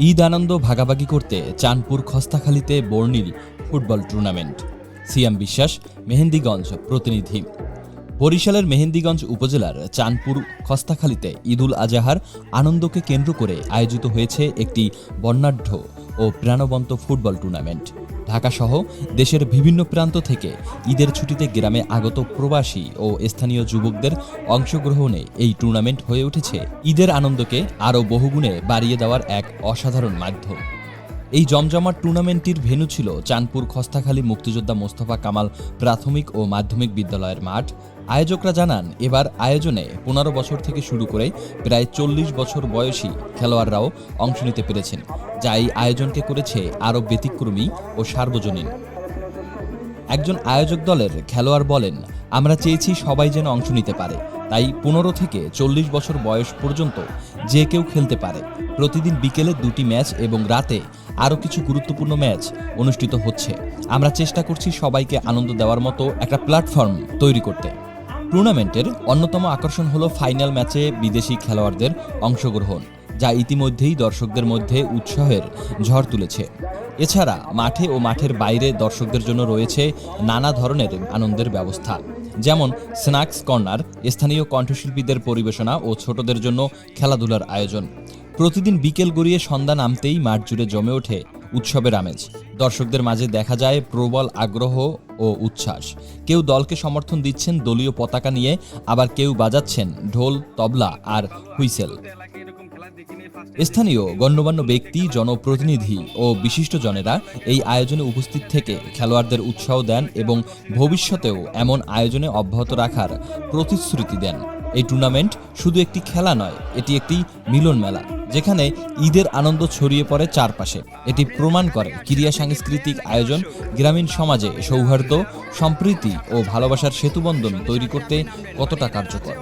ঈদ আনন্দ ভাগাভাগি করতে চাঁদপুর খস্তাখালীতে বর্ণিল ফুটবল টুর্নামেন্ট। সিয়াম বিশ্বাস, মেহেন্দিগঞ্জ প্রতিনিধি। বরিশালের মেহেন্দিগঞ্জ উপজেলার চাঁদপুর খস্তাখালীতে ঈদুল আজাহার আনন্দকে কেন্দ্র করে আয়োজিত হয়েছে একটি বর্ণাঢ্য ও প্রাণবন্ত ফুটবল টুর্নামেন্ট। ঢাকাসহ দেশের বিভিন্ন প্রান্ত থেকে ঈদের ছুটিতে গ্রামে আগত প্রবাসী ও স্থানীয় যুবকদের অংশগ্রহণে এই টুর্নামেন্ট হয়ে উঠেছে। ঈদের আনন্দকে আরও বহুগুণে বাড়িয়ে দেওয়ার এক অসাধারণ মাধ্যম। এই জমজমাট টুর্নামেন্টটির ভেন্যু ছিল চাঁদপুর খস্তাখালী মুক্তিযোদ্ধা মোস্তফা কামাল প্রাথমিক ও মাধ্যমিক বিদ্যালয়ের মাঠ আয়োজকরা জানান, এবার আয়োজনে পনেরো বছর থেকে শুরু করে প্রায় চল্লিশ বছর বয়সী খেলোয়াড়রাও অংশ নিতে পেরেছেন, যা এই আয়োজনকে করেছে আরও ব্যতিক্রমী ও সার্বজনীন। একজন আয়োজক দলের খেলোয়াড় বলেন, আমরা চেয়েছি সবাই যেন অংশ নিতে পারে, তাই পনেরো থেকে চল্লিশ বছর বয়স পর্যন্ত যে কেউ খেলতে পারে। প্রতিদিন বিকেলে দুটি ম্যাচ এবং রাতে আরও কিছু গুরুত্বপূর্ণ ম্যাচ অনুষ্ঠিত হচ্ছে। আমরা চেষ্টা করছি সবাইকে আনন্দ দেওয়ার মতো একটা প্ল্যাটফর্ম তৈরি করতে। টুর্নামেন্টের অন্যতম আকর্ষণ হলো ফাইনাল ম্যাচে বিদেশি খেলোয়াড়দের অংশগ্রহণ, যা ইতিমধ্যেই দর্শকদের মধ্যে উৎসাহের ঝড় তুলেছে। এছাড়া মাঠে ও মাঠের বাইরে দর্শকদের জন্য রয়েছে নানা ধরনের আনন্দের ব্যবস্থা, যেমন স্ন্যাক্স কর্নার, স্থানীয় কণ্ঠশিল্পীদের পরিবেশনা ও ছোটদের জন্য খেলাধুলার আয়োজন। প্রতিদিন বিকেল গড়িয়ে সন্ধ্যা নামতেই মাঠ জুড়ে জমে ওঠে উৎসবের আমেজ। দর্শকদের মাঝে দেখা যায় প্রবল আগ্রহ ও উচ্ছ্বাস। কেউ দলকে সমর্থন দিচ্ছেন, দলীয় পতাকা নিয়ে আবার কেউ বাজাচ্ছেন, ঢোল, তবলা আর হুইসেল। স্থানীয় গণ্যমান্য ব্যক্তি, জনপ্রতিনিধি ও বিশিষ্টজনেরা এই আয়োজনে উপস্থিত থেকে খেলোয়াড়দের উৎসাহ দেন এবং ভবিষ্যতেও এমন আয়োজনে অব্যাহত রাখার প্রতিশ্রুতি দেন। এই টুর্নামেন্ট শুধু একটি খেলা নয়, এটি একটি মিলন মেলা যেখানে ঈদের আনন্দ ছড়িয়ে পড়ে চারপাশে। এটি প্রমাণ করে ক্রিয়া সাংস্কৃতিক আয়োজন, গ্রামীণ সমাজে সৌহার্দ্য, সম্প্রীতি ও ভালোবাসার সেতুবন্ধন তৈরি করতে কতটা কার্যকর।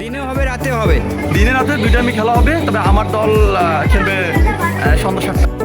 দিনে হবে, রাতে হবে। দিনে রাতে দুইটা আমি খেলা হবে, তবে আমার দল খেলবে সন্ধ্যা সাতটা।